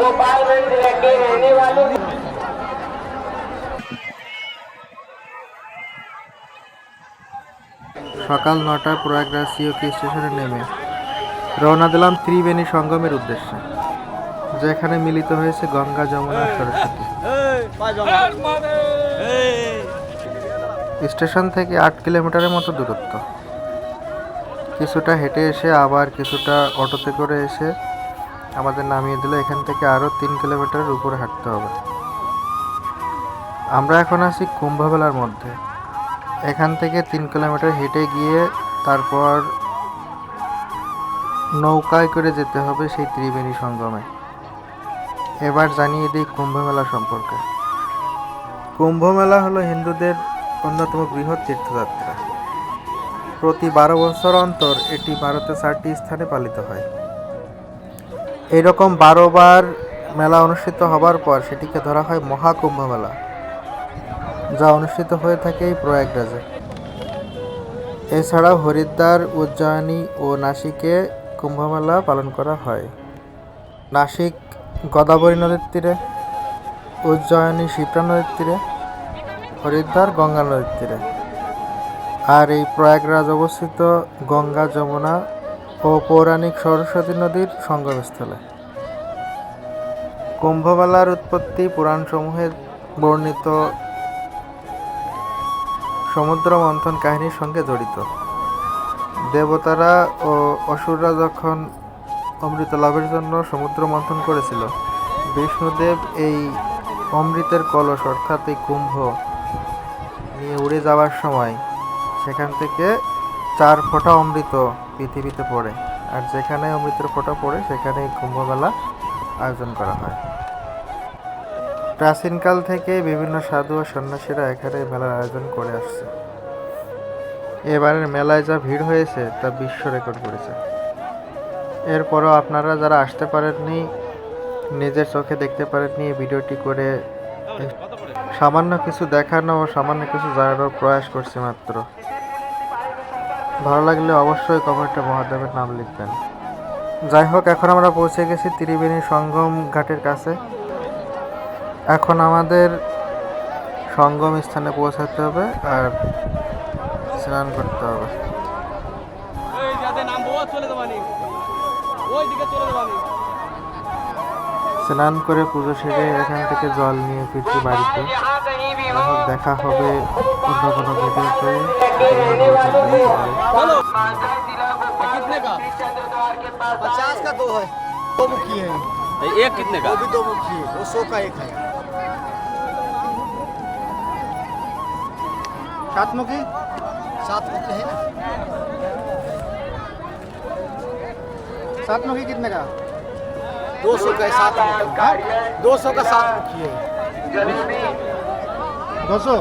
गोपालगंज जिले के रहने वाले সকাল নটায় প্রয়াগরাজ সিওকি স্টেশনে নেমে রওনা দিলাম ত্রিবেণী সঙ্গমের উদ্দেশ্যে যেখানে মিলিত হয়েছে গঙ্গা যমুনা আর সরস্বতী স্টেশন থেকে আট কিলোমিটারের মতো দূরত্ব কিছুটা হেঁটে এসে আবার কিছুটা অটোতে করে এসে আমাদের নামিয়ে দিল এখান থেকে আরও তিন কিলোমিটারের উপরে হাঁটতে হবে। আমরা এখন আছি কুম্ভমেলার মধ্যে। এখান থেকে তিন কিলোমিটার হেঁটে গিয়ে তারপর নৌকায় করে যেতে হবে সেই ত্রিবেণী সঙ্গমে। এবার জানিয়ে দিই কুম্ভমেলা সম্পর্কে। কুম্ভমেলা হলো হিন্দুদের অন্যতম বৃহৎ তীর্থযাত্রা। প্রতি বারো বছর অন্তর এটি ভারতে চারটি স্থানে পালিত হয়। এইরকম বারো বার মেলা অনুষ্ঠিত হবার পর সেটিকে ধরা হয় মহাকুম্ভ মেলা, যা অনুষ্ঠিত হয়ে থাকে এই প্রয়াগরাজে। এছাড়াও হরিদ্বার, উজ্জয়িনী ও নাসিকে কুম্ভমেলা পালন করা হয়। নাসিক গদাবরী নদীর তীরে, উজ্জয়িনী শিপ্রা নদীর তীরে, হরিদ্বার গঙ্গা নদীর তীরে। আর এই প্রয়াগরাজ অবস্থিত গঙ্গা যমুনা ও পৌরাণিক সরস্বতী নদীর সঙ্গমস্থলে। কুম্ভমেলার উৎপত্তি পুরাণসমূহে বর্ণিত সমুদ্র মন্থন কাহিনীর সঙ্গে জড়িত। দেবতারা ও অসুররা যখন অমৃত লাভের জন্য সমুদ্র মন্থন করেছিল, বিষ্ণুদেব এই অমৃতের কলস, অর্থাৎ এই কুম্ভ, নিয়ে উড়ে যাওয়ার সময় সেখান থেকে চার ফোঁটা অমৃত পৃথিবীতে পড়ে। আর যেখানে অমৃতের ফোঁটা পড়ে, সেখানেই কুম্ভমেলা আয়োজন করা হয়। প্রাচীনকাল থেকে বিভিন্ন সাধু ও সন্ন্যাসীরা এখানে মেলার আয়োজন করে আসছে। এবারের মেলায় যা ভিড় হয়েছে, তা বিশ্ব রেকর্ড করেছে। এরপরও আপনারা যারা আসতে পারেননি, নিজের চোখে দেখতে পারেননি ভিডিওটি করে, সামান্য কিছু দেখানো ও সামান্য কিছু জানানোর প্রয়াস করছি মাত্র। ভালো লাগলে অবশ্যই কমেন্টে মহাদেবের নাম লিখবেন। যাই হোক, এখন আমরা পৌঁছে গেছি ত্রিবেণী সঙ্গম ঘাটের কাছে। এখন আমাদের সঙ্গম স্থানে পৌঁছাতে হবে আর স্নান করতে হবে। ওই যাব দিকে চলে যাবানি স্নান করে পুজো সেরে এখান থেকে জল নিয়ে ফিরছি বাড়িতে जहाँ कहीं भी যাই হোক, দেখা হবে অন্য কোনো ভিডিওতে चलो जिला कितने का चंद्रद्वार के पास पचास का दो है दो मुखी है एक कितने का वो भी दो मुखी है वो सौ का एक है सात मुखी सात मुखी है ना सात मुखी कितने का दो सौ का साथ सात? दो सौ का सात मुखी है दो सौ।